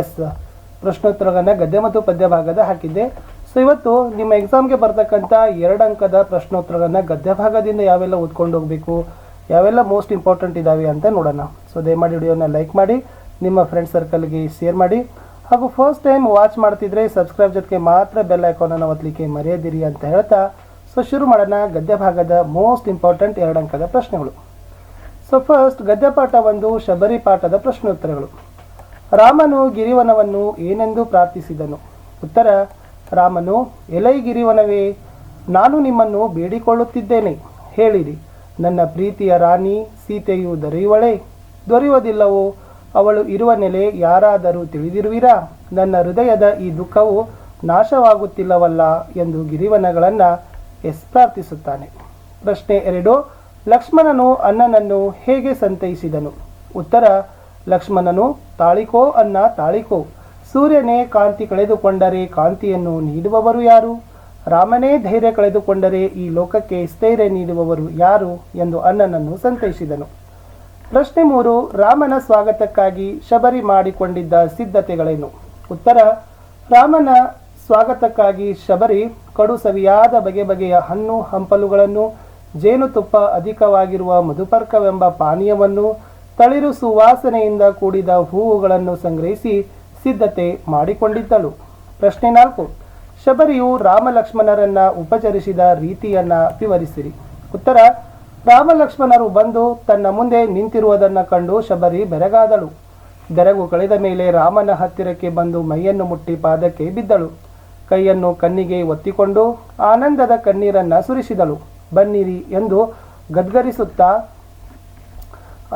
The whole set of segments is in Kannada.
ಎಸ್. ಪ್ರಶ್ನೋತ್ತರಗಳನ್ನು ಗದ್ಯ ಮತ್ತು ಪದ್ಯ ಭಾಗದ ಹಾಕಿದ್ದೆ. ಸೊ ಇವತ್ತು ನಿಮ್ಮ ಎಕ್ಸಾಮ್ಗೆ ಬರ್ತಕ್ಕಂಥ ಎರಡು ಅಂಕದ ಪ್ರಶ್ನೋತ್ತರಗಳನ್ನು ಗದ್ಯ ಭಾಗದಿಂದ ಯಾವೆಲ್ಲ ಓದ್ಕೊಂಡು ಹೋಗಬೇಕು, ಯಾವೆಲ್ಲ ಮೋಸ್ಟ್ ಇಂಪಾರ್ಟೆಂಟ್ ಇದ್ದಾವೆ ಅಂತ ನೋಡೋಣ. ಸೊ ದಯಮಾಡಿ ವಿಡಿಯೋನ ಲೈಕ್ ಮಾಡಿ, ನಿಮ್ಮ ಫ್ರೆಂಡ್ ಸರ್ಕಲ್ಗೆ ಶೇರ್ ಮಾಡಿ. ಹಾಗೂ ಫಸ್ಟ್ ಟೈಮ್ ವಾಚ್ ಮಾಡ್ತಿದ್ರೆ ಸಬ್ಸ್ಕ್ರೈಬ್ ಜೊತೆಗೆ ಮಾತ್ರ ಬೆಲ್ ಐಕಾನನ್ನು ಒತ್ತಲಿಕ್ಕೆ ಮರೆಯದಿರಿ ಅಂತ ಹೇಳ್ತಾ ಸೊ ಶುರು ಮಾಡೋಣ ಗದ್ಯ ಭಾಗದ ಮೋಸ್ಟ್ ಇಂಪಾರ್ಟೆಂಟ್ ಎರಡು ಅಂಕದ ಪ್ರಶ್ನೆಗಳು. ಸೊ ಫಸ್ಟ್ ಗದ್ಯ ಪಾಠ ಒಂದು ಶಬರಿ ಪಾಠದ ಪ್ರಶ್ನೋತ್ತರಗಳು. ರಾಮನು ಗಿರಿವನವನ್ನು ಏನೆಂದು ಪ್ರಾರ್ಥಿಸಿದನು? ಉತ್ತರ, ರಾಮನು, ಎಲೈ ಗಿರಿವನವೇ, ನಾನು ನಿಮ್ಮನ್ನು ಬೇಡಿಕೊಳ್ಳುತ್ತಿದ್ದೇನೆ. ಹೇಳಿರಿ, ನನ್ನ ಪ್ರೀತಿಯ ರಾಣಿ, ಸೀತೆಯು ದೊರೆಯುವಳೆ? ದೊರೆಯುವುದಿಲ್ಲವೋ? ಅವಳು ಇರುವ ನೆಲೆ ಯಾರಾದರೂ ತಿಳಿದಿರುವಿರಾ? ನನ್ನ ಹೃದಯದ ಈ ದುಃಖವು ನಾಶವಾಗುತ್ತಿಲ್ಲವಲ್ಲ? ಎಂದು ಗಿರಿವನಗಳನ್ನು ಎಸ್ ಪ್ರಾರ್ಥಿಸುತ್ತಾನೆ. ಪ್ರಶ್ನೆ ಎರಡು, ಲಕ್ಷ್ಮಣನು ಅಣ್ಣನನ್ನು ಹೇಗೆ ಸಂತೈಸಿದನು? ಉತ್ತರ ಲಕ್ಷ್ಮಣನು, ತಾಳಿಕೋ ಅನ್ನ ತಾಳಿಕೋ. ಸೂರ್ಯನೇ ಕಾಂತಿ ಕಳೆದುಕೊಂಡರೆ ಕಾಂತಿಯನ್ನು ನೀಡುವವರು ಯಾರು? ರಾಮನೇ ಧೈರ್ಯ ಕಳೆದುಕೊಂಡರೆ ಈ ಲೋಕಕ್ಕೆ ಸ್ಥೈರ್ಯ ನೀಡುವವರು ಯಾರು? ಎಂದು ಅಣ್ಣನನ್ನು ಸಂತೈಸಿದನು. ಪ್ರಶ್ನೆ ಮೂರು, ರಾಮನ ಸ್ವಾಗತಕ್ಕಾಗಿ ಶಬರಿ ಮಾಡಿಕೊಂಡಿದ್ದ ಸಿದ್ಧತೆಗಳೇನು? ಉತ್ತರ, ರಾಮನ ಸ್ವಾಗತಕ್ಕಾಗಿ ಶಬರಿ ಕಡು ಸವಿಯಾದ ಬಗೆ ಬಗೆಯ ಹಣ್ಣು, ಹಂಪಲುಗಳನ್ನು, ಜೇನುತುಪ್ಪ ಅಧಿಕವಾಗಿರುವ ಮಧುಪರ್ಕವೆಂಬ ಪಾನೀಯವನ್ನು ತಳಿರು ಸುವಾಸನೆಯಿಂದ ಕೂಡಿದ ಹೂವುಗಳನ್ನು ಸಂಗ್ರಹಿಸಿ ಸಿದ್ಧತೆ ಮಾಡಿಕೊಂಡಿದ್ದಳು. ಪ್ರಶ್ನೆ ನಾಲ್ಕು. ಶಬರಿಯು ರಾಮಲಕ್ಷ್ಮಣರನ್ನ ಉಪಚರಿಸಿದ ರೀತಿಯನ್ನ ವಿವರಿಸಿರಿ. ಉತ್ತರ. ರಾಮಲಕ್ಷ್ಮಣರು ಬಂದು ತನ್ನ ಮುಂದೆ ನಿಂತಿರುವುದನ್ನು ಕಂಡು ಶಬರಿ ಬೆರಗಾದಳು. ಬೆರಗು ಕಳೆದ ಮೇಲೆ ರಾಮನ ಹತ್ತಿರಕ್ಕೆ ಬಂದು ಮೈಯನ್ನು ಮುಟ್ಟಿ ಪಾದಕ್ಕೆ ಬಿದ್ದಳು. ಕೈಯನ್ನು ಕಣ್ಣಿಗೆ ಒತ್ತಿಕೊಂಡು ಆನಂದದ ಕಣ್ಣೀರನ್ನ ಸುರಿಸಿದಳು. ಬನ್ನಿರಿ ಎಂದು ಗದ್ಗರಿಸುತ್ತಾ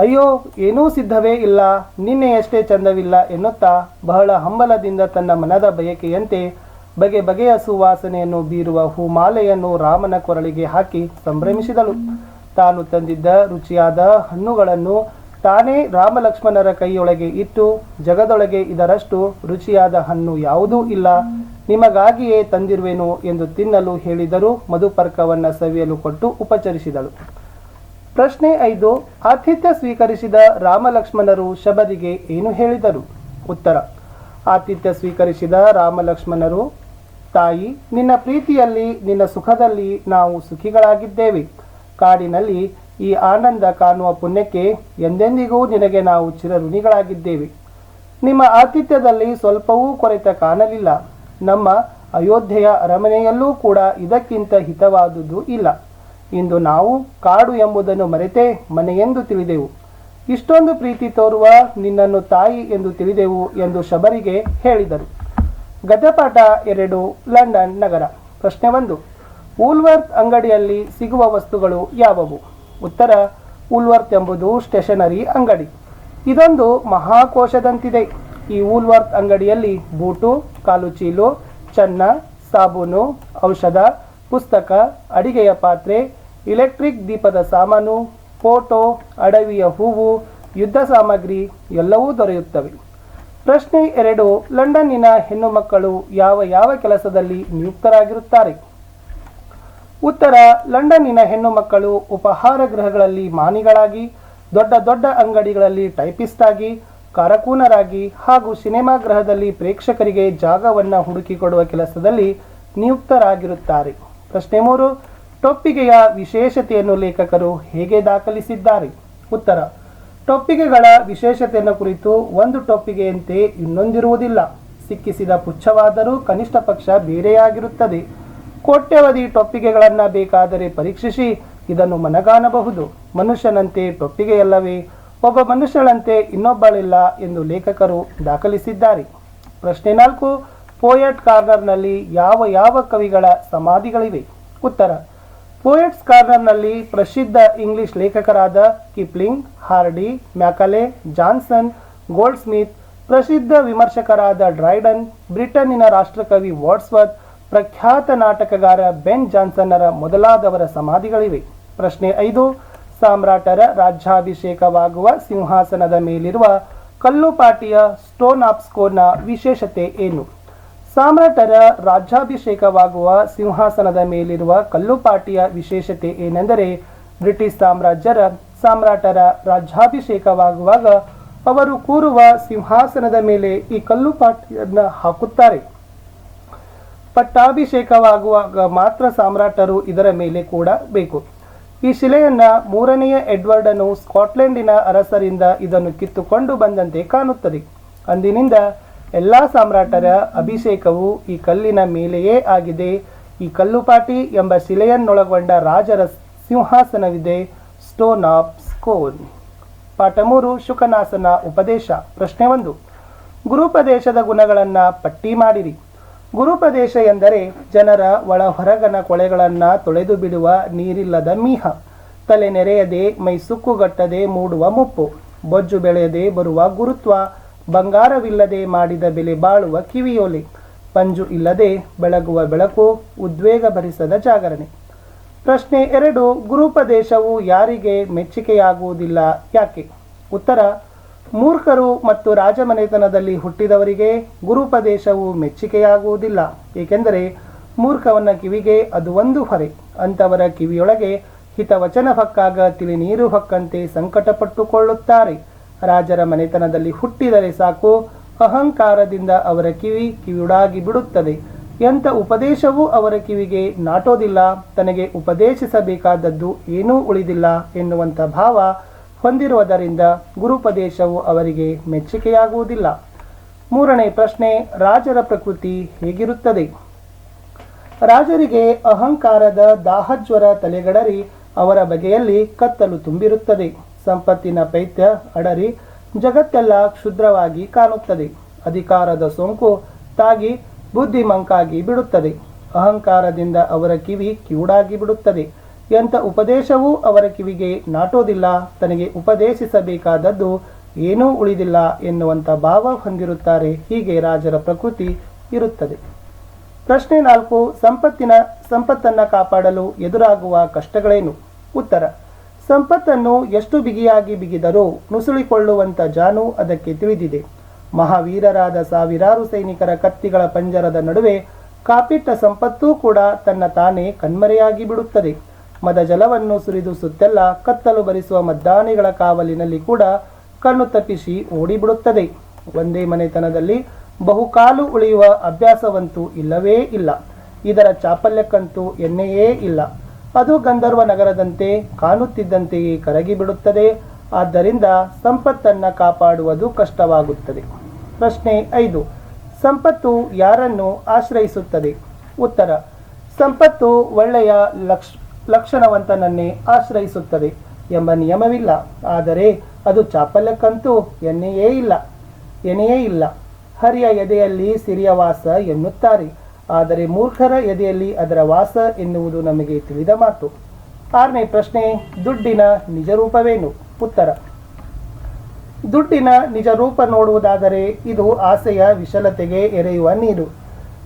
ಅಯ್ಯೋ, ಏನೂ ಸಿದ್ಧವೇ ಇಲ್ಲ. ನಿನ್ನೆಯಷ್ಟೇ ಚಂದವಿಲ್ಲ ಎನ್ನುತ್ತಾ ಬಹಳ ಹಂಬಲದಿಂದ ತನ್ನ ಮನದ ಬಯಕೆಯಂತೆ ಬಗೆ ಬಗೆಯ ಸುವಾಸನೆಯನ್ನು ಬೀರುವ ಹೂಮಾಲೆಯನ್ನು ರಾಮನ ಕೊರಳಿಗೆ ಹಾಕಿ ಸಂಭ್ರಮಿಸಿದಳು. ತಾನು ತಂದಿದ್ದ ರುಚಿಯಾದ ಹಣ್ಣುಗಳನ್ನು ತಾನೇ ರಾಮಲಕ್ಷ್ಮಣರ ಕೈಯೊಳಗೆ ಇಟ್ಟು ಜಗದೊಳಗೆ ಇದರಷ್ಟು ರುಚಿಯಾದ ಹಣ್ಣು ಯಾವುದೂ ಇಲ್ಲ. ನಿಮಗಾಗಿಯೇ ತಂದಿರುವೆನು ಎಂದು ತಿನ್ನಲು ಹೇಳಿದರೂ ಮಧುಪರ್ಕವನ್ನು ಸವಿಯಲು ಕೊಟ್ಟು ಉಪಚರಿಸಿದಳು. ಪ್ರಶ್ನೆ ಐದು, ಆತಿಥ್ಯ ಸ್ವೀಕರಿಸಿದ ರಾಮಲಕ್ಷ್ಮಣರು ಶಬರಿಗೆ ಏನು ಹೇಳಿದರು? ಉತ್ತರ, ಆತಿಥ್ಯ ಸ್ವೀಕರಿಸಿದ ರಾಮಲಕ್ಷ್ಮಣರು, ತಾಯಿ, ನಿನ್ನ ಪ್ರೀತಿಯಲ್ಲಿ, ನಿನ್ನ ಸುಖದಲ್ಲಿ ನಾವು ಸುಖಿಗಳಾಗಿದ್ದೇವೆ. ಕಾಡಿನಲ್ಲಿ ಈ ಆನಂದ ಕಾಣುವ ಪುಣ್ಯಕ್ಕೆ ಎಂದೆಂದಿಗೂ ನಿನಗೆ ನಾವು ಚಿರಋಣಿಗಳಾಗಿದ್ದೇವೆ. ನಿಮ್ಮ ಆತಿಥ್ಯದಲ್ಲಿ ಸ್ವಲ್ಪವೂ ಕೊರೆತ ಕಾಣಲಿಲ್ಲ. ನಮ್ಮ ಅಯೋಧ್ಯೆಯ ಅರಮನೆಯಲ್ಲೂ ಕೂಡ ಇದಕ್ಕಿಂತ ಹಿತವಾದುದು ಇಲ್ಲ. ಇಂದು ನಾವು ಕಾಡು ಎಂಬುದನ್ನು ಮರೆತೇ ಮನೆಯೆಂದು ತಿಳಿದೆವು. ಇಷ್ಟೊಂದು ಪ್ರೀತಿ ತೋರುವ ನಿನ್ನನ್ನು ತಾಯಿ ಎಂದು ತಿಳಿದೆವು ಎಂದು ಶಬರಿಗೆ ಹೇಳಿದರು. ಗದ್ದಪಾಠ ಎರಡು, ಲಂಡನ್ ನಗರ. ಪ್ರಶ್ನೆ ಒಂದು ಊಲ್ವರ್ತ್ ಅಂಗಡಿಯಲ್ಲಿ ಸಿಗುವ ವಸ್ತುಗಳು ಯಾವುವು? ಉತ್ತರ ಊಲ್ವರ್ತ್ ಎಂಬುದು ಸ್ಟೇಷನರಿ ಅಂಗಡಿ. ಇದೊಂದು ಮಹಾಕೋಶದಂತಿದೆ. ಈ ಊಲ್ವರ್ತ್ ಅಂಗಡಿಯಲ್ಲಿ ಬೂಟು, ಕಾಲು ಚೀಲು, ಚನ್ನ, ಸಾಬೂನು, ಔಷಧ ಪುಸ್ತಕ, ಅಡಿಗೆಯ ಪಾತ್ರೆ ಇಲೆಕ್ಟ್ರಿಕ್ ದೀಪದ ಸಾಮಾನು ಫೋಟೋ ಅಡವಿಯ ಹೂವು, ಯುದ್ಧ ಸಾಮಗ್ರಿ ಎಲ್ಲವೂ ದೊರೆಯುತ್ತವೆ. ಪ್ರಶ್ನೆ ಎರಡು, ಲಂಡನ್ನಿನ ಹೆಣ್ಣು ಮಕ್ಕಳು ಯಾವ ಯಾವ ಕೆಲಸದಲ್ಲಿ ನಿಯುಕ್ತರಾಗಿರುತ್ತಾರೆ? ಉತ್ತರ, ಲಂಡನ್ನಿನ ಹೆಣ್ಣು ಮಕ್ಕಳು ಉಪಹಾರ ಗೃಹಗಳಲ್ಲಿ ಮಾನಿಗಳಾಗಿ ದೊಡ್ಡ ದೊಡ್ಡ ಅಂಗಡಿಗಳಲ್ಲಿ ಟೈಪಿಸ್ಟ್ ಆಗಿ ಕಾರಕೂನರಾಗಿ ಹಾಗೂ ಸಿನಿಮಾ ಗೃಹದಲ್ಲಿ ಪ್ರೇಕ್ಷಕರಿಗೆ ಜಾಗವನ್ನು ಹುಡುಕಿಕೊಡುವ ಕೆಲಸದಲ್ಲಿ ನಿಯುಕ್ತರಾಗಿರುತ್ತಾರೆ. ಪ್ರಶ್ನೆ ಮೂರು, ಟೊಪ್ಪಿಗೆಯ ವಿಶೇಷತೆಯನ್ನು ಲೇಖಕರು ಹೇಗೆ ದಾಖಲಿಸಿದ್ದಾರೆ? ಉತ್ತರ, ಟೊಪ್ಪಿಗೆಗಳ ವಿಶೇಷತೆಯನ್ನು ಕುರಿತು ಒಂದು ಟೊಪ್ಪಿಗೆಯಂತೆ ಇನ್ನೊಂದಿರುವುದಿಲ್ಲ. ಸಿಕ್ಕಿಸಿದ ಪುಚ್ಛವಾದರೂ ಕನಿಷ್ಠ ಪಕ್ಷ ಬೇರೆಯಾಗಿರುತ್ತದೆ. ಕೋಟ್ಯವಧಿ ಟೊಪ್ಪಿಗೆಗಳನ್ನು ಬೇಕಾದರೆ ಪರೀಕ್ಷಿಸಿ, ಇದನ್ನು ಮನಗಾಣಬಹುದು. ಮನುಷ್ಯನಂತೆ ಟೊಪ್ಪಿಗೆಯಲ್ಲವೇ, ಒಬ್ಬ ಮನುಷ್ಯಳಂತೆ ಇನ್ನೊಬ್ಬಳಿಲ್ಲ ಎಂದು ಲೇಖಕರು ದಾಖಲಿಸಿದ್ದಾರೆ. ಪ್ರಶ್ನೆ ನಾಲ್ಕು ಪೋಯಟ್ ಕಾರ್ನರ್ನಲ್ಲಿ ಯಾವ ಯಾವ ಕವಿಗಳ ಸಮಾಧಿಗಳಿವೆ? ಉತ್ತರ. ಪೋಯಟ್ಸ್ ಕಾರ್ನರ್ನಲ್ಲಿ ಪ್ರಸಿದ್ಧ English ಲೇಖಕರಾದ Kipling, Hardy, Macaulay, Johnson Goldsmith ಪ್ರಸಿದ್ಧ ವಿಮರ್ಶಕರಾದ ಡ್ರೈಡನ್, ಬ್ರಿಟನ್ನಿನ ರಾಷ್ಟ್ರಕವಿ ವಾಟ್ಸ್ವರ್ತ್, ಪ್ರಖ್ಯಾತ ನಾಟಕಗಾರ ಬೆನ್ ಜಾನ್ಸನ್ನರ ಮೊದಲಾದವರ ಸಮಾಧಿಗಳಿವೆ. ಪ್ರಶ್ನೆ ಐದು, ಸಾಮ್ರಾಟರ ರಾಜ್ಯಾಭಿಷೇಕವಾಗುವ ಸಿಂಹಾಸನದ ಮೇಲಿರುವ ಕಲ್ಲುಪಾಟಿಯ ಸ್ಟೋನ್ ಆಪ್ಸ್ಕೋನ ವಿಶೇಷತೆ ಏನು? ಸಾಮ್ರಾಟರ ರಾಜ್ಯಾಭಿಷೇಕವಾಗುವ ಸಿಂಹಾಸನದ ಮೇಲಿರುವ ಕಲ್ಲುಪಾಟಿಯ ವಿಶೇಷತೆ ಏನೆಂದರೆ ಬ್ರಿಟಿಷ್ ಸಾಮ್ರಾಜ್ಯರ ಸಾಮ್ರಾಟರ ರಾಜ್ಯಾಭಿಷೇಕವಾಗುವಾಗ ಅವರು ಕೂರುವ ಸಿಂಹಾಸನದ ಮೇಲೆ ಈ ಕಲ್ಲುಪಾಟಿಯನ್ನು ಹಾಕುತ್ತಾರೆ. ಪಟ್ಟಾಭಿಷೇಕವಾಗುವಾಗ ಮಾತ್ರ ಸಾಮ್ರಾಟರು ಇದರ ಮೇಲೆ ಕೂಡ ಬೇಕು. ಈ ಶಿಲೆಯನ್ನ ಮೂರನೆಯ ಎಡ್ವರ್ಡನು ಸ್ಕಾಟ್ಲೆಂಡಿನ ಅರಸರಿಂದ ಇದನ್ನು ಕಿತ್ತುಕೊಂಡು ಬಂದಂತೆ ಕಾಣುತ್ತದೆ. ಅಂದಿನಿಂದ ಎಲ್ಲ ಸಾಮ್ರಾಟರ ಅಭಿಷೇಕವು ಈ ಕಲ್ಲಿನ ಮೇಲೆಯೇ ಆಗಿದೆ. ಈ ಕಲ್ಲುಪಾಟಿ ಎಂಬ ಶಿಲೆಯನ್ನೊಳಗೊಂಡ ರಾಜರ ಸಿಂಹಾಸನವಿದೆ ಸ್ಟೋನ್ ಆಫ್ ಸ್ಕೋನ್ ಪಾಠ ಮೂರು ಶುಕನಾಸನ ಉಪದೇಶ. ಪ್ರಶ್ನೆ ಒಂದು, ಗುರುಪದೇಶದ ಗುಣಗಳನ್ನ ಪಟ್ಟಿ ಮಾಡಿರಿ. ಗುರುಪದೇಶ ಎಂದರೆ ಜನರ ಒಳ ಹೊರಗನ ಕೊಳೆಗಳನ್ನ ತೊಳೆದು ಬಿಡುವ ನೀರಿಲ್ಲದ ಮೀಹ. ತಲೆ ನೆರೆಯದೆ, ಮೈ ಸುಕ್ಕುಗಟ್ಟದೆ, ಮೂಡುವ ಮುಪ್ಪು. ಬೊಜ್ಜು ಬೆಳೆಯದೆ ಬರುವ ಗುರುತ್ವ. ಬಂಗಾರವಿಲ್ಲದೆ ಮಾಡಿದ ಬೆಲೆ ಬಾಳುವ ಕಿವಿಯೋಲೆ. ಪಂಜು ಇಲ್ಲದೆ ಬೆಳಗುವ ಬೆಳಕು ಉದ್ವೇಗ ಭರಿಸದ ಜಾಗರಣೆ. ಪ್ರಶ್ನೆ ಎರಡು, ಗುರುಪದೇಶವು ಯಾರಿಗೆ ಮೆಚ್ಚುಗೆಯಾಗುವುದಿಲ್ಲ ಯಾಕೆ? ಉತ್ತರ, ಮೂರ್ಖರು ಮತ್ತು ರಾಜಮನೆತನದಲ್ಲಿ ಹುಟ್ಟಿದವರಿಗೆ ಗುರುಪದೇಶವು ಮೆಚ್ಚುಗೆಯಾಗುವುದಿಲ್ಲ ಏಕೆಂದರೆ ಮೂರ್ಖವನ್ನ ಕಿವಿಗೆ ಅದು ಒಂದು ಹೊರೆ. ಅಂತವರ ಕಿವಿಯೊಳಗೆ ಹಿತವಚನ ಹಕ್ಕಾಗ ತಿಳಿ ನೀರು ಹಕ್ಕಂತೆ ಸಂಕಟಪಟ್ಟುಕೊಳ್ಳುತ್ತಾರೆ. ರಾಜರ ಮನೆತನದಲ್ಲಿ ಹುಟ್ಟಿದರೆ ಸಾಕು. ಅಹಂಕಾರದಿಂದ ಅವರ ಕಿವಿ ಕಿವಿಡಾಗಿ ಬಿಡುತ್ತದೆ. ಎಂಥ ಉಪದೇಶವೂ ಅವರ ಕಿವಿಗೆ ನಾಟೋದಿಲ್ಲ. ತನಗೆ ಉಪದೇಶಿಸಬೇಕಾದದ್ದು ಏನೂ ಉಳಿದಿಲ್ಲ ಎನ್ನುವಂಥ ಭಾವ ಹೊಂದಿರುವುದರಿಂದ ಗುರುಪದೇಶವು ಅವರಿಗೆ ಮೆಚ್ಚುಗೆಯಾಗುವುದಿಲ್ಲ ಮೂರನೇ ಪ್ರಶ್ನೆ, ರಾಜರ ಪ್ರಕೃತಿ ಹೇಗಿರುತ್ತದೆ? ರಾಜರಿಗೆ ಅಹಂಕಾರದ ದಾಹಜ್ವರ ತಲೆಗಡರಿ ಅವರ ಬಗೆಯಲ್ಲಿ ಕತ್ತಲು ತುಂಬಿರುತ್ತದೆ. ಸಂಪತ್ತಿನ ಪೈತ್ಯ ಅಡರಿ ಜಗತ್ತೆಲ್ಲ ಕ್ಷುದ್ರವಾಗಿ ಕಾಣುತ್ತದೆ. ಅಧಿಕಾರದ ಸೋಂಕು ತಾಗಿ ಬುದ್ಧಿಮಂಕಾಗಿ ಬಿಡುತ್ತದೆ. ಅಹಂಕಾರದಿಂದ ಅವರ ಕಿವಿ ಕಿವುಡಾಗಿ ಬಿಡುತ್ತದೆ. ಎಂಥ ಉಪದೇಶವೂ ಅವರ ಕಿವಿಗೆ ನಾಟೋದಿಲ್ಲ. ತನಗೆ ಉಪದೇಶಿಸಬೇಕಾದದ್ದು ಏನೂ ಉಳಿದಿಲ್ಲ ಎನ್ನುವಂಥ ಭಾವ ಹೊಂದಿರುತ್ತಾರೆ. ಹೀಗೆ ರಾಜರ ಪ್ರಕೃತಿ ಇರುತ್ತದೆ. ಪ್ರಶ್ನೆ ನಾಲ್ಕು, ಸಂಪತ್ತಿನ, ಸಂಪತ್ತನ್ನು ಕಾಪಾಡಲು ಎದುರಾಗುವ ಕಷ್ಟಗಳೇನು? ಉತ್ತರ ಸಂಪತ್ತನ್ನು ಎಷ್ಟು ಬಿಗಿಯಾಗಿ ಬಿಗಿದರೂ ನುಸುಳಿಕೊಳ್ಳುವಂತ ಜಾನು ಅದಕ್ಕೆ ತಿಳಿದಿದೆ. ಮಹಾವೀರರಾದ ಸಾವಿರಾರು ಸೈನಿಕರ ಕತ್ತಿಗಳ ಪಂಜರದ ನಡುವೆ ಕಾಪಿಟ್ಟ ಸಂಪತ್ತೂ ಕೂಡ ತನ್ನ ತಾನೇ ಕಣ್ಮರೆಯಾಗಿ ಬಿಡುತ್ತದೆ. ಮದ ಜಲವನ್ನು ಸುರಿದು ಸುತ್ತೆಲ್ಲ ಕತ್ತಲು ಬರಿಸುವ ಮದ್ದಾನೆಗಳ ಕಾವಲಿನಲ್ಲಿ ಕೂಡ ಕಣ್ಣು ತಪ್ಪಿಸಿ ಓಡಿಬಿಡುತ್ತದೆ. ಒಂದೇ ಮನೆತನದಲ್ಲಿ ಬಹುಕಾಲು ಉಳಿಯುವ ಅಭ್ಯಾಸವಂತೂ ಇಲ್ಲವೇ ಇಲ್ಲ. ಇದರ ಚಾಪಲ್ಯಕ್ಕಂತೂ ಎಣ್ಣೆಯೇ ಇಲ್ಲ. ಅದು ಗಂಧರ್ವ ನಗರದಂತೆ ಕಾಣುತ್ತಿದ್ದಂತೆಯೇ ಕರಗಿಬಿಡುತ್ತದೆ. ಆದ್ದರಿಂದ ಸಂಪತ್ತನ್ನು ಕಾಪಾಡುವುದು ಕಷ್ಟವಾಗುತ್ತದೆ. ಪ್ರಶ್ನೆ ಐದು. ಸಂಪತ್ತು ಯಾರನ್ನು ಆಶ್ರಯಿಸುತ್ತದೆ? ಉತ್ತರ. ಸಂಪತ್ತು ಒಳ್ಳೆಯ ಲಕ್ಷ, ಲಕ್ಷಣವಂತನನ್ನೇ ಆಶ್ರಯಿಸುತ್ತದೆ ಎಂಬ ನಿಯಮವಿಲ್ಲ. ಆದರೆ ಅದು ಚಾಪಲ್ಯಕ್ಕಂತೂ ಎನ್ನೆಯೇ ಇಲ್ಲ. ಎನೆಯೇ ಇಲ್ಲ. ಹರಿಯ ಎದೆಯಲ್ಲಿ ಸಿರಿಯ ವಾಸ ಎನ್ನುತ್ತಾರೆ. ಆದರೆ ಮೂರ್ಖರ ಎದೆಯಲ್ಲಿ ಅದರ ವಾಸ ಎನ್ನುವುದು ನಮಗೆ ತಿಳಿದ ಮಾತು. ಆರನೇ ಪ್ರಶ್ನೆ, ದುಡ್ಡಿನ ನಿಜರೂಪವೇನು? ಉತ್ತರ. ದುಡ್ಡಿನ ನಿಜ ರೂಪ ನೋಡುವುದಾದರೆ ಇದು ಆಸೆಯ ವಿಶಲತೆಗೆ ಎರೆಯುವ ನೀರು.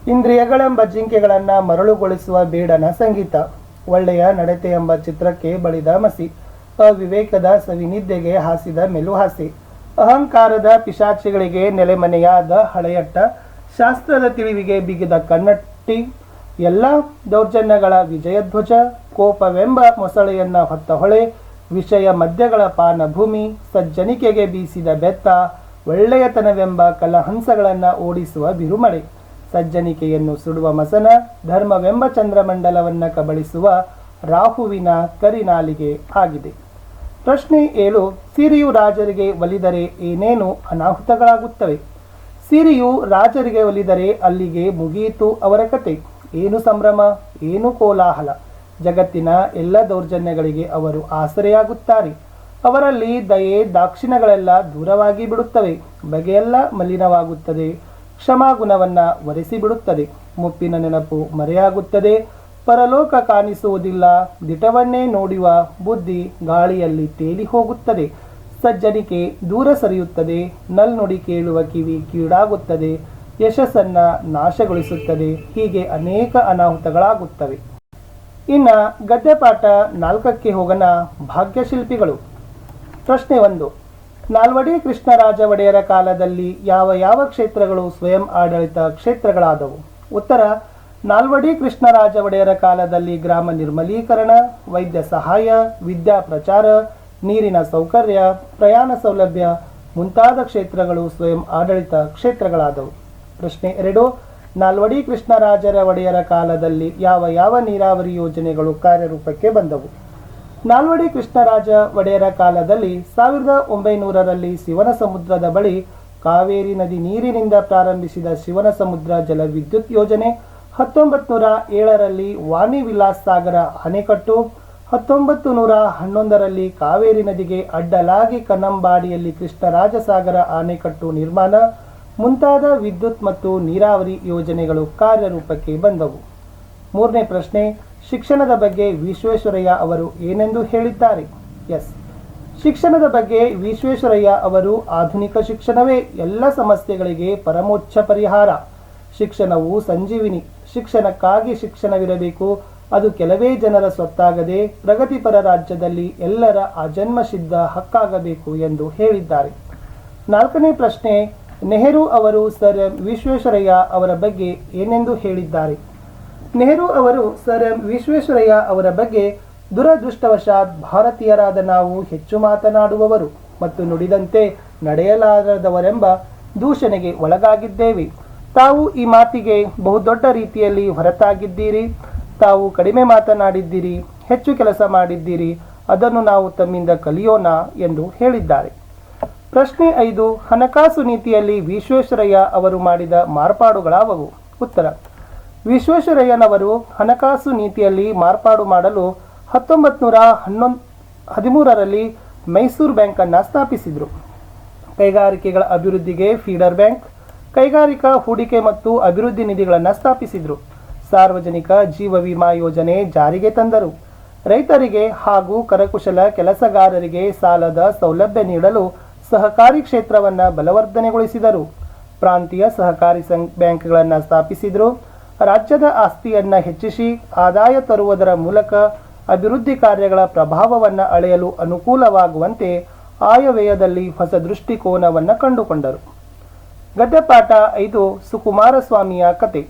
ಇಂದ್ರಿಯಗಳೆಂಬ ಜಿಂಕೆಗಳನ್ನು ಮರಳುಗೊಳಿಸುವ ಬೇಡನ ಸಂಗೀತ. ಒಳ್ಳೆಯ ನಡತೆ ಎಂಬ ಚಿತ್ರಕ್ಕೆ ಬಳಿದ ಮಸಿ. ಅವಿವೇಕದ ಸವಿನಿದ್ದೆಗೆ ಹಾಸಿದ ಮೆಲುಹಾಸೆ. ಅಹಂಕಾರದ ಪಿಶಾಚಿಗಳಿಗೆ ನೆಲೆಮನೆಯಾದ ಹಳೆಯಟ್ಟ ಶಾಸ್ತ್ರದ ತಿಳಿವಿಗೆ ಬಿಗಿದ ಕನ್ನಟ್ಟಿ, ಎಲ್ಲ ದೌರ್ಜನ್ಯಗಳ ವಿಜಯಧ್ವಜ, ಕೋಪವೆಂಬ ಮೊಸಳೆಯನ್ನ ಹೊತ್ತ ಹೊಳೆ, ವಿಷಯ ಮದ್ಯಗಳ ಪಾನ ಭೂಮಿ ಸಜ್ಜನಿಕೆಗೆ ಬೀಸಿದ ಬೆತ್ತ, ಒಳ್ಳೆಯತನವೆಂಬ ಕಲಹಂಸಗಳನ್ನು ಓಡಿಸುವ ಬಿರುಮಳೆ ಸಜ್ಜನಿಕೆಯನ್ನು ಸುಡುವ ಮಸನ, ಧರ್ಮವೆಂಬ ಚಂದ್ರಮಂಡಲವನ್ನ ಕಬಳಿಸುವ ರಾಹುವಿನ ಕರಿನಾಲಿಗೆ ಆಗಿದೆ. ಪ್ರಶ್ನೆ ಏಳು, ಸಿರಿಯು ರಾಜರಿಗೆ ಒಲಿದರೆ ಏನೇನು ಅನಾಹುತಗಳಾಗುತ್ತವೆ? ಸಿರಿಯು ರಾಜರಿಗೆ ಒಲಿದರೆ ಅಲ್ಲಿಗೆ ಮುಗಿಯಿತು ಅವರ ಕತೆ. ಏನು ಸಂಭ್ರಮ, ಏನು ಕೋಲಾಹಲ. ಜಗತ್ತಿನ ಎಲ್ಲ ದೌರ್ಜನ್ಯಗಳಿಗೆ ಅವರು ಆಸರೆಯಾಗುತ್ತಾರೆ. ಅವರಲ್ಲಿ ದಯೆ ದಾಕ್ಷಿಣಗಳೆಲ್ಲ ದೂರವಾಗಿ ಬಿಡುತ್ತವೆ. ಬಗೆಯೆಲ್ಲ ಮಲಿನವಾಗುತ್ತದೆ. ಕ್ಷಮಾಗುಣವನ್ನ ಒರೆಸಿ ಬಿಡುತ್ತದೆ ಮುಪ್ಪಿನ ನೆನಪು ಮರೆಯಾಗುತ್ತದೆ. ಪರಲೋಕ ಕಾಣಿಸುವುದಿಲ್ಲ. ದಿಟವನ್ನೇ ನೋಡುವ ಬುದ್ಧಿ ಗಾಳಿಯಲ್ಲಿ ತೇಲಿ ಹೋಗುತ್ತದೆ ಸಜ್ಜನಿಕೆ ದೂರ ಸರಿಯುತ್ತದೆ, ನಲ್ನುಡಿ ಕೇಳುವ ಕಿವಿ ಕೀಡಾಗುತ್ತದೆ, ಯಶಸ್ಸನ್ನ ನಾಶಗೊಳಿಸುತ್ತದೆ, ಹೀಗೆ ಅನೇಕ ಅನಾಹುತಗಳಾಗುತ್ತವೆ. ಇನ್ನ ಗದ್ಯಪಾಠ ನಾಲ್ಕಕ್ಕೆ ಹೋಗನ ಭಾಗ್ಯಶಿಲ್ಪಿಗಳು. ಪ್ರಶ್ನೆ ಒಂದು, ನಾಲ್ವಡಿ ಕೃಷ್ಣರಾಜ ಒಡೆಯರ ಕಾಲದಲ್ಲಿ ಯಾವ ಯಾವ ಕ್ಷೇತ್ರಗಳು ಸ್ವಯಂ ಆಡಳಿತ ಕ್ಷೇತ್ರಗಳಾದವು? ಉತ್ತರ, ನಾಲ್ವಡಿ ಕೃಷ್ಣರಾಜ ಒಡೆಯರ ಕಾಲದಲ್ಲಿ ಗ್ರಾಮ ನಿರ್ಮಲೀಕರಣ, ವೈದ್ಯ ಸಹಾಯ, ವಿದ್ಯಾ ಪ್ರಚಾರ ನೀರಿನ ಸೌಕರ್ಯ, ಪ್ರಯಾಣ ಸೌಲಭ್ಯ ಮುಂತಾದ ಕ್ಷೇತ್ರಗಳು ಸ್ವಯಂ ಆಡಳಿತ ಕ್ಷೇತ್ರಗಳಾದವು. ಪ್ರಶ್ನೆ ಎರಡು, ನಾಲ್ವಡಿ ಕೃಷ್ಣರಾಜರ ಒಡೆಯರ ಕಾಲದಲ್ಲಿ ಯಾವ ಯಾವ ನೀರಾವರಿ ಯೋಜನೆಗಳು ಕಾರ್ಯರೂಪಕ್ಕೆ ಬಂದವು? ನಾಲ್ವಡಿ ಕೃಷ್ಣರಾಜ ಒಡೆಯರ ಕಾಲದಲ್ಲಿ ಸಾವಿರದ ಒಂಬೈನೂರರಲ್ಲಿ ಶಿವನ ಸಮುದ್ರದ ಬಳಿ ಕಾವೇರಿ ನದಿ ನೀರಿನಿಂದ ಪ್ರಾರಂಭಿಸಿದ ಶಿವನ ಸಮುದ್ರ ಜಲವಿದ್ಯುತ್ ಯೋಜನೆ ಹತ್ತೊಂಬತ್ತು ನೂರ ಏಳರಲ್ಲಿ ವಾಣಿ ವಿಲಾಸ್ ಸಾಗರ ಅಣೆಕಟ್ಟು ಹತ್ತೊಂಬತ್ತು ನೂರ ಹನ್ನೊಂದರಲ್ಲಿ ಕಾವೇರಿ ನದಿಗೆ ಅಡ್ಡಲಾಗಿ ಕನ್ನಂಬಾಡಿಯಲ್ಲಿ ಕೃಷ್ಣರಾಜಸಾಗರ ಆಣೆಕಟ್ಟು ನಿರ್ಮಾಣ, ಮುಂತಾದ ವಿದ್ಯುತ್ ಮತ್ತು ನೀರಾವರಿ ಯೋಜನೆಗಳು ಕಾರ್ಯರೂಪಕ್ಕೆ ಬಂದವು. ಮೂರನೇ ಪ್ರಶ್ನೆ, ಶಿಕ್ಷಣದ ಬಗ್ಗೆ ವಿಶ್ವೇಶ್ವರಯ್ಯ ಅವರು ಏನೆಂದು ಹೇಳಿದ್ದಾರೆ? ಎಸ್. ಶಿಕ್ಷಣದ ಬಗ್ಗೆ ವಿಶ್ವೇಶ್ವರಯ್ಯ ಅವರು, ಆಧುನಿಕ ಶಿಕ್ಷಣವೇ ಎಲ್ಲ ಸಮಸ್ಯೆಗಳಿಗೆ ಪರಮೋಚ್ಚ ಪರಿಹಾರ. ಶಿಕ್ಷಣವು ಸಂಜೀವಿನಿ, ಶಿಕ್ಷಣಕ್ಕಾಗಿ ಶಿಕ್ಷಣವಿರಬೇಕು ಅದು ಕೆಲವೇ ಜನರ ಸ್ವತ್ತಾಗದೆ ಪ್ರಗತಿಪರ ರಾಜ್ಯದಲ್ಲಿ ಎಲ್ಲರ ಅಜನ್ಮ ಸಿದ್ಧ ಹಕ್ಕಾಗಬೇಕು ಎಂದು ಹೇಳಿದ್ದಾರೆ. ನಾಲ್ಕನೇ ಪ್ರಶ್ನೆ, ನೆಹರು ಅವರು ಸರ್ ಎಂ ವಿಶ್ವೇಶ್ವರಯ್ಯ ಅವರ ಬಗ್ಗೆ ಏನೆಂದು ಹೇಳಿದ್ದಾರೆ? ನೆಹರು ಅವರು ಸರ್ ಎಂ ವಿಶ್ವೇಶ್ವರಯ್ಯ ಅವರ ಬಗ್ಗೆ ದುರದೃಷ್ಟವಶಾತ್ ಭಾರತೀಯರಾದ ನಾವು ಹೆಚ್ಚು ಮಾತನಾಡುವವರು ಮತ್ತು ನುಡಿದಂತೆ ನಡೆಯಲಾರದವರೆಂಬ ದೂಷಣೆಗೆ ಒಳಗಾಗಿದ್ದೇವೆ. ತಾವು ಈ ಮಾತಿಗೆ ಬಹುದೊಡ್ಡ ರೀತಿಯಲ್ಲಿ ಹೊರತಾಗಿದ್ದೀರಿ. ತಾವು ಕಡಿಮೆ ಮಾತನಾಡಿದ್ದೀರಿ, ಹೆಚ್ಚು ಕೆಲಸ ಮಾಡಿದ್ದೀರಿ, ಅದನ್ನು ನಾವು ತಮ್ಮಿಂದ ಕಲಿಯೋಣ ಎಂದು ಹೇಳಿದ್ದಾರೆ. ಪ್ರಶ್ನೆ ಐದು, ಹಣಕಾಸು ನೀತಿಯಲ್ಲಿ ವಿಶ್ವೇಶ್ವರಯ್ಯ ಅವರು ಮಾಡಿದ ಮಾರ್ಪಾಡುಗಳಾವವು? ಉತ್ತರ, ವಿಶ್ವೇಶ್ವರಯ್ಯನವರು ಹಣಕಾಸು ನೀತಿಯಲ್ಲಿ ಮಾರ್ಪಾಡು ಮಾಡಲು ಹತ್ತೊಂಬತ್ತು ನೂರ ಹನ್ನೊಂದು, ಹದಿಮೂರರಲ್ಲಿ ಮೈಸೂರು ಬ್ಯಾಂಕನ್ನು ಸ್ಥಾಪಿಸಿದರು. ಕೈಗಾರಿಕೆಗಳ ಅಭಿವೃದ್ಧಿಗೆ ಫೀಡರ್ ಬ್ಯಾಂಕ್, ಕೈಗಾರಿಕಾ ಹೂಡಿಕೆ ಮತ್ತು ಅಭಿವೃದ್ಧಿ ನಿಧಿಗಳನ್ನು ಸ್ಥಾಪಿಸಿದರು. ಸಾರ್ವಜನಿಕ ಜೀವ ವಿಮಾ ಯೋಜನೆ ಜಾರಿಗೆ ತಂದರು. ರೈತರಿಗೆ ಹಾಗೂ ಕರಕುಶಲ ಕೆಲಸಗಾರರಿಗೆ ಸಾಲದ ಸೌಲಭ್ಯ ನೀಡಲು ಸಹಕಾರಿ ಕ್ಷೇತ್ರವನ್ನು ಬಲವರ್ಧನೆಗೊಳಿಸಿದರು. ಪ್ರಾಂತೀಯ ಸಹಕಾರಿ ಸಂಘ ಬ್ಯಾಂಕ್ಗಳನ್ನು ಸ್ಥಾಪಿಸಿದರು. ರಾಜ್ಯದ ಆಸ್ತಿಯನ್ನು ಹೆಚ್ಚಿಸಿ ಆದಾಯ ತರುವುದರ ಮೂಲಕ ಅಭಿವೃದ್ಧಿ ಕಾರ್ಯಗಳ ಪ್ರಭಾವವನ್ನು ಅಳೆಯಲು ಅನುಕೂಲವಾಗುವಂತೆ ಆಯವ್ಯಯದಲ್ಲಿ ಹೊಸ ದೃಷ್ಟಿಕೋನವನ್ನು ಕಂಡುಕೊಂಡರು. ಗದ್ದೆಪಾಠ ಐದು ಸುಕುಮಾರಸ್ವಾಮಿಯ ಕತೆ.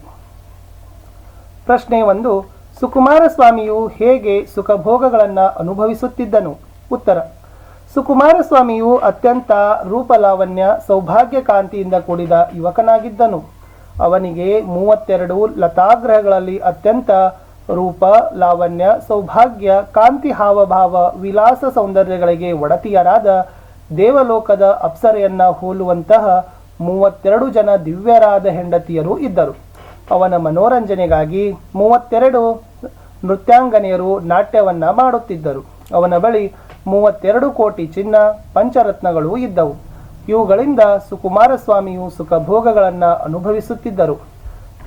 ಪ್ರಶ್ನೆ ಒಂದು ಸುಕುಮಾರಸ್ವಾಮಿಯು ಹೇಗೆ ಸುಖಭೋಗಗಳನ್ನು ಅನುಭವಿಸುತ್ತಿದ್ದನು? ಉತ್ತರ ಸುಕುಮಾರಸ್ವಾಮಿಯು ಅತ್ಯಂತ ರೂಪಲಾವಣ್ಯ ಸೌಭಾಗ್ಯ ಕಾಂತಿಯಿಂದ ಕೂಡಿದ ಯುವಕನಾಗಿದ್ದನು. ಅವನಿಗೆ ಮೂವತ್ತೆರಡು ಲತಾಗ್ರಹಗಳಲ್ಲಿ ಅತ್ಯಂತ ರೂಪ, ಲಾವಣ್ಯ, ಸೌಭಾಗ್ಯ, ಕಾಂತಿ ಹಾವಭಾವ, ವಿಲಾಸ ಸೌಂದರ್ಯಗಳಿಗೆ ಒಡತಿಯರಾದ ದೇವಲೋಕದ ಅಪ್ಸರೆಯನ್ನ ಹೋಲುವಂತಹ ಮೂವತ್ತೆರಡು ಜನ ದಿವ್ಯರಾದ ಹೆಂಡತಿಯರು ಇದ್ದರು. ಅವನ ಮನೋರಂಜನೆಗಾಗಿ ಮೂವತ್ತೆರಡು ನೃತ್ಯಾಂಗನೆಯರು ನಾಟ್ಯವನ್ನ ಮಾಡುತ್ತಿದ್ದರು. ಅವನ ಬಳಿ ಮೂವತ್ತೆರಡು ಕೋಟಿ ಚಿನ್ನ, ಪಂಚರತ್ನಗಳು ಇದ್ದವು. ಇವುಗಳಿಂದ ಸುಕುಮಾರಸ್ವಾಮಿಯು ಸುಖಭೋಗಗಳನ್ನು ಅನುಭವಿಸುತ್ತಿದ್ದರು.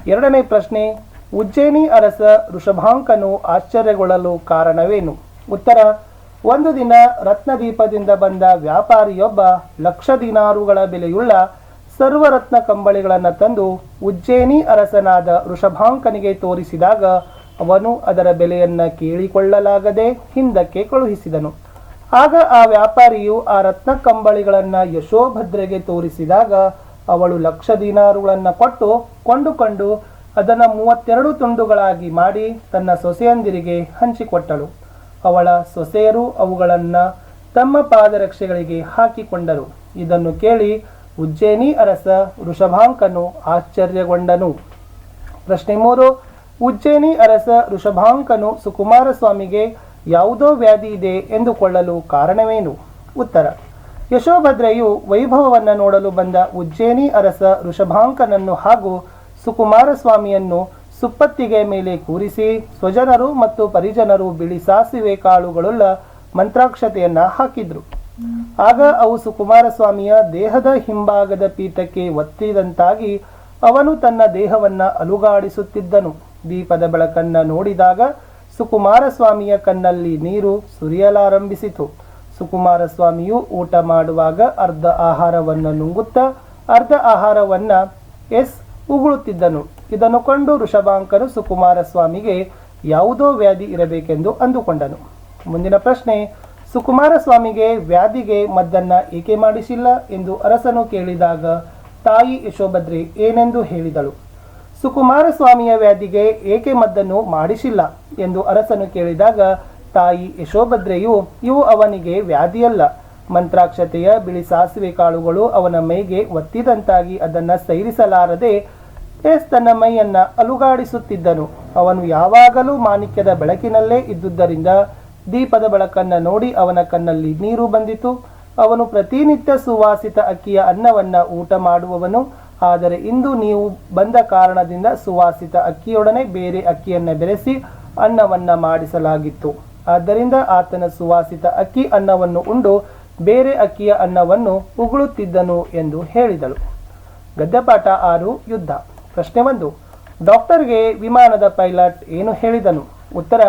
ಎರಡನೇ ಪ್ರಶ್ನೆ, ಉಜ್ಜಯಿನಿ ಅರಸ ಋಷಭಾಂಕನು ಆಶ್ಚರ್ಯಗೊಳ್ಳಲು ಕಾರಣವೇನು? ಉತ್ತರ, ಒಂದು ದಿನ ರತ್ನದೀಪದಿಂದ ಬಂದ ವ್ಯಾಪಾರಿಯೊಬ್ಬ ಲಕ್ಷ ದಿನಾರುಗಳ ಬೆಲೆಯುಳ್ಳ ಸರ್ವರತ್ನ ಕಂಬಳಿಗಳನ್ನು ತಂದು ಉಜ್ಜಯಿನಿ ಅರಸನಾದ ಋಷಭಾಂಕನಿಗೆ ತೋರಿಸಿದಾಗ ಅವನು ಅದರ ಬೆಲೆಯನ್ನ ಕೇಳಿಕೊಳ್ಳಲಾಗದೆ ಹಿಂದಕ್ಕೆ ಕಳುಹಿಸಿದನು. ಆಗ ಆ ವ್ಯಾಪಾರಿಯು ಆ ರತ್ನ ಕಂಬಳಿಗಳನ್ನ ಯಶೋಭದ್ರೆಗೆ ತೋರಿಸಿದಾಗ ಅವಳು ಲಕ್ಷ ದಿನಾರುಗಳನ್ನು ಕೊಟ್ಟು ಕೊಂಡುಕೊಂಡು ಅದನ್ನು ಮೂವತ್ತೆರಡು ತುಂಡುಗಳಾಗಿ ಮಾಡಿ ತನ್ನ ಸೊಸೆಯಂದಿರಿಗೆ ಹಂಚಿಕೊಟ್ಟಳು. ಅವಳ ಸೊಸೆಯರು ಅವುಗಳನ್ನು ತಮ್ಮ ಪಾದರಕ್ಷೆಗಳಿಗೆ ಹಾಕಿಕೊಂಡರು. ಇದನ್ನು ಕೇಳಿ ಉಜ್ಜಯಿನಿ ಅರಸ ಋಷಭಾಂಕನು ಆಶ್ಚರ್ಯಗೊಂಡನು. ಪ್ರಶ್ನೆ ಮೂರು, ಉಜ್ಜಯಿನಿ ಅರಸ ಋಷಭಾಂಕನು ಸುಕುಮಾರಸ್ವಾಮಿಗೆ ಯಾವುದೋ ವ್ಯಾಧಿ ಇದೆ ಎಂದುಕೊಳ್ಳಲು ಕಾರಣವೇನು? ಉತ್ತರ, ಯಶೋಭದ್ರೆಯು ವೈಭವವನ್ನು ನೋಡಲು ಬಂದ ಉಜ್ಜಯಿನಿ ಅರಸ ಋಷಭಾಂಕನನ್ನು ಹಾಗೂ ಸುಕುಮಾರಸ್ವಾಮಿಯನ್ನು ಸುಪ್ಪತ್ತಿಗೆ ಮೇಲೆ ಕೂರಿಸಿ ಸ್ವಜನರು ಮತ್ತು ಪರಿಜನರು ಬಿಳಿ ಸಾಸಿವೆ ಕಾಳುಗಳುಳ್ಳ ಮಂತ್ರಾಕ್ಷತೆಯನ್ನು ಹಾಕಿದ್ರು. ಆಗ ಅವು ಸುಕುಮಾರಸ್ವಾಮಿಯ ದೇಹದ ಹಿಂಭಾಗದ ಪೀಠಕ್ಕೆ ಒತ್ತಿದಂತಾಗಿ ಅವನು ತನ್ನ ದೇಹವನ್ನ ಅಲುಗಾಡಿಸುತ್ತಿದ್ದನು. ದೀಪದ ಬೆಳಕನ್ನ ನೋಡಿದಾಗ ಸುಕುಮಾರಸ್ವಾಮಿಯ ಕಣ್ಣಲ್ಲಿ ನೀರು ಸುರಿಯಲಾರಂಭಿಸಿತು. ಸುಕುಮಾರಸ್ವಾಮಿಯು ಊಟ ಮಾಡುವಾಗ ಅರ್ಧ ಆಹಾರವನ್ನು ನುಂಗುತ್ತಾ ಅರ್ಧ ಆಹಾರವನ್ನ ಎಸ್ ಉಗುಳುತ್ತಿದ್ದನು. ಇದನ್ನು ಕಂಡು ಋಷಭಾಂಕರು ಸುಕುಮಾರಸ್ವಾಮಿಗೆ ಯಾವುದೋ ವ್ಯಾಧಿ ಇರಬೇಕೆಂದು ಅಂದುಕೊಂಡನು. ಮುಂದಿನ ಪ್ರಶ್ನೆ ಸುಕುಮಾರಸ್ವಾಮಿಗೆ ವ್ಯಾಧಿಗೆ ಮದ್ದನ್ನ ಏಕೆ ಮಾಡಿಸಿಲ್ಲ ಎಂದು ಅರಸನು ಕೇಳಿದಾಗ ತಾಯಿ ಯಶೋಭದ್ರೆ ಏನೆಂದು ಹೇಳಿದಳು. ಸುಕುಮಾರಸ್ವಾಮಿಯ ವ್ಯಾಧಿಗೆ ಏಕೆ ಮದ್ದನ್ನು ಮಾಡಿಸಿಲ್ಲ ಎಂದು ಅರಸನು ಕೇಳಿದಾಗ, ತಾಯಿ ಯಶೋಭದ್ರೆಯು, ಇವು ಅವನಿಗೆ ವ್ಯಾಧಿಯಲ್ಲ. ಮಂತ್ರಾಕ್ಷತೆಯ ಬಿಳಿ ಸಾಸಿವೆ ಕಾಳುಗಳು ಅವನ ಮೈಗೆ ಒತ್ತಿದಂತಾಗಿ ಅದನ್ನು ಸೈರಿಸಲಾರದೆ ಎಸ್ ತನ್ನ ಮೈಯನ್ನ ಅಲುಗಾಡಿಸುತ್ತಿದ್ದನು. ಅವನು ಯಾವಾಗಲೂ ಮಾಣಿಕ್ಯದ ಬೆಳಕಿನಲ್ಲೇ ಇದ್ದುದರಿಂದ ದೀಪದ ಬೆಳಕನ್ನ ನೋಡಿ ಅವನ ಕಣ್ಣಲ್ಲಿ ನೀರು ಬಂದಿತು. ಅವನು ಪ್ರತಿನಿತ್ಯ ಸುವಾಸಿತ ಅಕ್ಕಿಯ ಅನ್ನವನ್ನ ಊಟ ಮಾಡುವವನು. ಆದರೆ ಇಂದು ನೀವು ಬಂದ ಕಾರಣದಿಂದ ಸುವಾಸಿತ ಅಕ್ಕಿಯೊಡನೆ ಬೇರೆ ಅಕ್ಕಿಯನ್ನ ಬೆರೆಸಿ ಅನ್ನವನ್ನ ಮಾಡಿಸಲಾಗಿತ್ತು. ಆದ್ದರಿಂದ ಆತನ ಸುವಾಸಿತ ಅಕ್ಕಿ ಅನ್ನವನ್ನು ಉಂಡು ಬೇರೆ ಅಕ್ಕಿಯ ಅನ್ನವನ್ನು ಉಗುಳುತ್ತಿದ್ದನು ಎಂದು ಹೇಳಿದಳು. ಗದ್ದಪಾಠ ಆರು, ಯುದ್ಧ. ಪ್ರಶ್ನೆ ಒಂದು, ಡಾಕ್ಟರ್ಗೆ ವಿಮಾನದ ಪೈಲಟ್ ಏನು ಹೇಳಿದನು? ಉತ್ತರ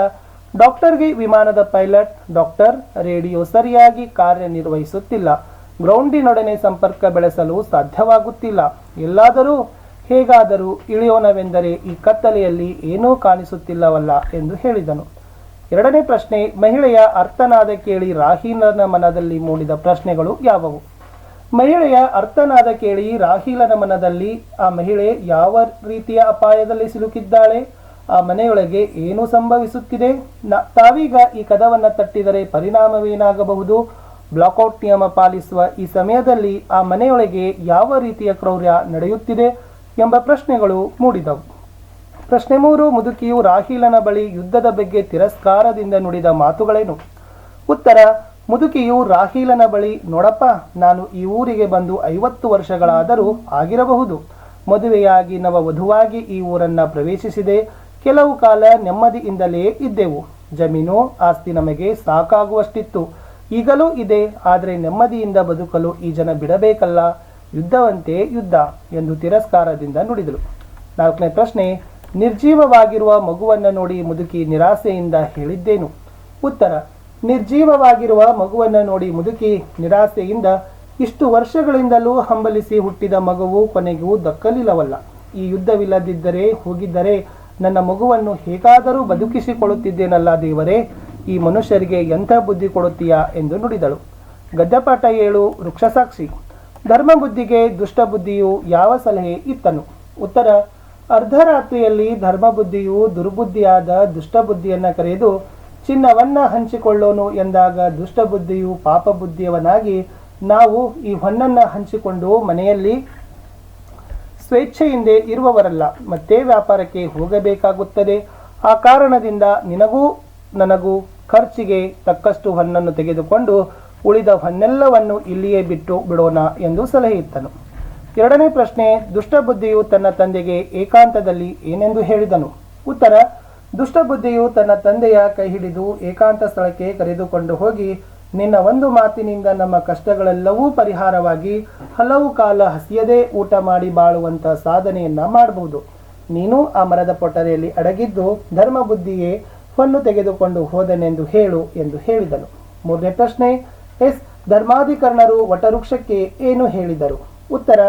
ಡಾಕ್ಟರ್ಗೆ ವಿಮಾನದ ಪೈಲಟ್ ಡಾಕ್ಟರ್ ರೇಡಿಯೋ ಸರಿಯಾಗಿ ಕಾರ್ಯನಿರ್ವಹಿಸುತ್ತಿಲ್ಲ. ಗ್ರೌಂಡಿನೊಡನೆ ಸಂಪರ್ಕ ಬೆಳೆಸಲು ಸಾಧ್ಯವಾಗುತ್ತಿಲ್ಲ. ಎಲ್ಲಾದರೂ ಹೇಗಾದರೂ ಇಳಿಯೋಣವೆಂದರೆ ಈ ಕತ್ತಲೆಯಲ್ಲಿ ಏನೂ ಕಾಣಿಸುತ್ತಿಲ್ಲವಲ್ಲ ಎಂದು ಹೇಳಿದನು. ಎರಡನೇ ಪ್ರಶ್ನೆ, ಮಹಿಳೆಯ ಅರ್ಥನಾದ ಕೇಳಿ ರಾಹೀಲನ ಮನದಲ್ಲಿ ಮೂಡಿದ ಪ್ರಶ್ನೆಗಳು ಯಾವುವು? ಮಹಿಳೆಯ ಅರ್ಥನಾದ ಕೇಳಿ ರಾಹೀಲನ ಮನದಲ್ಲಿ ಆ ಮಹಿಳೆ ಯಾವ ರೀತಿಯ ಅಪಾಯದಲ್ಲಿ ಸಿಲುಕಿದ್ದಾಳೆ? ಆ ಮನೆಯೊಳಗೆ ಏನು ಸಂಭವಿಸುತ್ತಿದೆ? ತಾವೀಗ ಈ ಕದವನ್ನು ತಟ್ಟಿದರೆ ಪರಿಣಾಮವೇನಾಗಬಹುದು? ಬ್ಲಾಕೌಟ್ ನಿಯಮ ಪಾಲಿಸುವ ಈ ಸಮಯದಲ್ಲಿ ಆ ಮನೆಯೊಳಗೆ ಯಾವ ರೀತಿಯ ಕ್ರೌರ್ಯ ನಡೆಯುತ್ತಿದೆ ಎಂಬ ಪ್ರಶ್ನೆಗಳು ಮೂಡಿದವು. ಪ್ರಶ್ನೆ ಮೂರು, ಮುದುಕಿಯು ರಾಹೀಲನ ಬಳಿ ಯುದ್ಧದ ಬಗ್ಗೆ ತಿರಸ್ಕಾರದಿಂದ ನುಡಿದ ಮಾತುಗಳೇನು? ಉತ್ತರ, ಮುದುಕಿಯು ರಾಹೀಲನ ಬಳಿ, ನೋಡಪ್ಪ, ನಾನು ಈ ಊರಿಗೆ ಬಂದು ಐವತ್ತು ವರ್ಷಗಳಾದರೂ ಆಗಿರಬಹುದು. ಮದುವೆಯಾಗಿ ನವ ವಧುವಾಗಿ ಈ ಊರನ್ನ ಪ್ರವೇಶಿಸಿದೆ. ಕೆಲವು ಕಾಲ ನೆಮ್ಮದಿಯಿಂದಲೇ ಇದ್ದೆವು. ಜಮೀನು ಆಸ್ತಿ ನಮಗೆ ಸಾಕಾಗುವಷ್ಟಿತ್ತು. ಈಗಲೂ ಇದೆ, ಆದರೆ ನೆಮ್ಮದಿಯಿಂದ ಬದುಕಲು ಈ ಜನ ಬಿಡಬೇಕಲ್ಲ. ಯುದ್ಧವಂತೆ ಯುದ್ಧ ಎಂದು ತಿರಸ್ಕಾರದಿಂದ ನುಡಿದರು ನಾಲ್ಕನೇ ಪ್ರಶ್ನೆ, ನಿರ್ಜೀವವಾಗಿರುವ ಮಗುವನ್ನು ನೋಡಿ ಮುದುಕಿ ನಿರಾಸೆಯಿಂದ ಹೇಳಿದ್ದೇನು? ಉತ್ತರ, ನಿರ್ಜೀವವಾಗಿರುವ ಮಗುವನ್ನು ನೋಡಿ ಮುದುಕಿ ನಿರಾಸೆಯಿಂದ ಇಷ್ಟು ವರ್ಷಗಳಿಂದಲೂ ಹಂಬಲಿಸಿ ಹುಟ್ಟಿದ ಮಗುವು ಕೊನೆಗೂ ದಕ್ಕಲಿಲ್ಲವಲ್ಲ. ಈ ಯುದ್ಧವಿಲ್ಲದಿದ್ದರೆ, ಹೋಗಿದ್ದರೆ ನನ್ನ ಮಗುವನ್ನು ಹೇಗಾದರೂ ಬದುಕಿಸಿಕೊಳ್ಳುತ್ತಿದ್ದೇನಲ್ಲ ದೇವರೇ, ಈ ಮನುಷ್ಯರಿಗೆ ಎಂಥ ಬುದ್ಧಿ ಕೊಡುತ್ತೀಯಾ ಎಂದು ನುಡಿದಳು. ಗದ್ದಪಾಠ ಏಳು, ವೃಕ್ಷಸಾಕ್ಷಿ. ಧರ್ಮಬುದ್ಧಿಗೆ ದುಷ್ಟಬುದ್ಧಿಯು ಯಾವ ಸಲಹೆ ಇತ್ತನು? ಉತ್ತರ, ಅರ್ಧರಾತ್ರಿಯಲ್ಲಿ ಧರ್ಮಬುದ್ಧಿಯು ದುರ್ಬುದ್ಧಿಯಾದ ದುಷ್ಟಬುದ್ಧಿಯನ್ನು ಕರೆದು, ಚಿನ್ನವನ್ನ ಹಂಚಿಕೊಳ್ಳೋನು ಎಂದಾಗ ದುಷ್ಟಬುದ್ಧಿಯು ಪಾಪಬುದ್ಧಿಯವನಾಗಿ, ನಾವು ಈ ಹೊನ್ನನ್ನು ಹಂಚಿಕೊಂಡು ಮನೆಯಲ್ಲಿ ಸ್ವೇಚ್ಛೆಯಿಂದೇ ಇರುವವರಲ್ಲ, ಮತ್ತೆ ವ್ಯಾಪಾರಕ್ಕೆ ಹೋಗಬೇಕಾಗುತ್ತದೆ. ಆ ಕಾರಣದಿಂದ ನಿನಗೂ ನನಗೂ ಖರ್ಚಿಗೆ ತಕ್ಕಷ್ಟು ಹಣ್ಣನ್ನು ತೆಗೆದುಕೊಂಡು ಉಳಿದ ಹೊನ್ನೆಲ್ಲವನ್ನು ಇಲ್ಲಿಯೇ ಬಿಟ್ಟು ಬಿಡೋಣ ಎಂದು ಸಲಹೆ ಇತ್ತನು ಎರಡನೇ ಪ್ರಶ್ನೆ, ದುಷ್ಟಬುದ್ಧಿಯು ತನ್ನ ತಂದೆಗೆ ಏಕಾಂತದಲ್ಲಿ ಏನೆಂದು ಹೇಳಿದನು? ಉತ್ತರ, ದುಷ್ಟಬುದ್ಧಿಯು ತನ್ನ ತಂದೆಯ ಕೈ ಹಿಡಿದು ಏಕಾಂತ ಸ್ಥಳಕ್ಕೆ ಕರೆದುಕೊಂಡು ಹೋಗಿ ನಿನ್ನ ಒಂದು ಮಾತಿನಿಂದ ನಮ್ಮ ಕಷ್ಟಗಳೆಲ್ಲವೂ ಪರಿಹಾರವಾಗಿ ಹಲವು ಕಾಲ ಹಸಿಯದೇ ಊಟ ಮಾಡಿ ಬಾಳುವಂತ ಸಾಧನೆಯನ್ನ ಮಾಡಬಹುದು ನೀನು ಆ ಮರದ ಪೊಟರೆಯಲ್ಲಿ ಅಡಗಿದ್ದು ಧರ್ಮ ಬುದ್ಧಿಯೇ ಹೊನ್ನು ತೆಗೆದುಕೊಂಡು ಹೋದನೆಂದು ಹೇಳು ಎಂದು ಹೇಳಿದನು. ಮೂರನೇ ಪ್ರಶ್ನೆ, ಎಸ್ ಧರ್ಮಾಧಿಕರಣರು ವಟವೃಕ್ಷಕ್ಕೆ ಏನು ಹೇಳಿದರು? ಉತ್ತರ,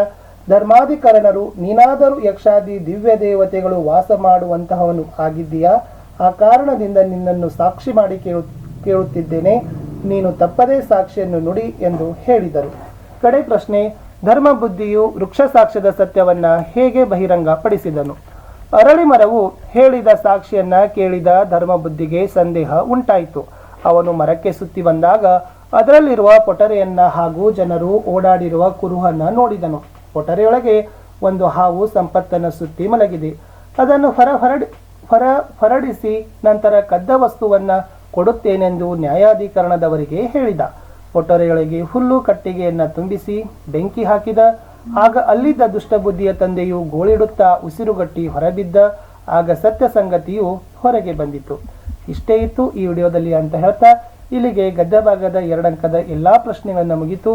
ಧರ್ಮಾಧಿಕರಣರು ನೀನಾದರೂ ಯಕ್ಷಾದಿ ದಿವ್ಯ ದೇವತೆಗಳು ವಾಸ ಮಾಡುವಂತಹವನು ಆಗಿದ್ದೀಯಾ? ಆ ಕಾರಣದಿಂದ ನಿನ್ನನ್ನು ಸಾಕ್ಷಿ ಮಾಡಿ ಕೇಳು ಕೇಳುತ್ತಿದ್ದೇನೆ. ನೀನು ತಪ್ಪದೇ ಸಾಕ್ಷಿಯನ್ನು ನುಡಿ ಎಂದು ಹೇಳಿದರು. ಕಡೆ ಪ್ರಶ್ನೆ, ಧರ್ಮ ಬುದ್ಧಿಯು ವೃಕ್ಷ ಸಾಕ್ಷ್ಯದ ಸತ್ಯವನ್ನ ಹೇಗೆ ಬಹಿರಂಗಪಡಿಸಿದನು? ಅರಳಿ ಮರವು ಹೇಳಿದ ಸಾಕ್ಷಿಯನ್ನ ಕೇಳಿದ ಧರ್ಮ ಬುದ್ಧಿಗೆ ಸಂದೇಹ ಉಂಟಾಯಿತು. ಅವನು ಮರಕ್ಕೆ ಸುತ್ತಿ ಬಂದಾಗ ಅದರಲ್ಲಿರುವ ಪೊಟರೆಯನ್ನ ಹಾಗೂ ಜನರು ಓಡಾಡಿರುವ ಕುರುಹನ್ನ ನೋಡಿದನು. ಪೊಟರೆಯೊಳಗೆ ಒಂದು ಹಾವು ಸಂಪತ್ತನ್ನು ಸುತ್ತಿ ಮಲಗಿದೆ. ಅದನ್ನು ಹೊರ ಹೊರಡಿ, ಹೊರ ಹೊರಡಿಸಿ ನಂತರ ಕದ್ದ ವಸ್ತುವನ್ನ ಕೊಡುತ್ತೇನೆಂದು ನ್ಯಾಯಾಧಿಕರಣದವರಿಗೆ ಹೇಳಿದ. ಒಟ್ಟರೆಯೊಳಗೆ ಹುಲ್ಲು ಕಟ್ಟಿಗೆಯನ್ನು ತುಂಬಿಸಿ ಬೆಂಕಿ ಹಾಕಿದ. ಆಗ ಅಲ್ಲಿದ್ದ ದುಷ್ಟಬುದ್ಧಿಯ ತಂದೆಯು ಗೋಳಿಡುತ್ತಾ ಉಸಿರುಗಟ್ಟಿ ಹೊರಬಿದ್ದ. ಆಗ ಸತ್ಯ ಸಂಗತಿಯು ಹೊರಗೆ ಬಂದಿತು. ಇಷ್ಟೇ ಇತ್ತು ಈ ವಿಡಿಯೋದಲ್ಲಿ ಅಂತ ಹೇಳ್ತಾ, ಇಲ್ಲಿಗೆ ಗದ್ದೆ ಭಾಗದ ಎರಡಂಕದ ಎಲ್ಲಾ ಪ್ರಶ್ನೆಗಳನ್ನ ಮುಗಿತು.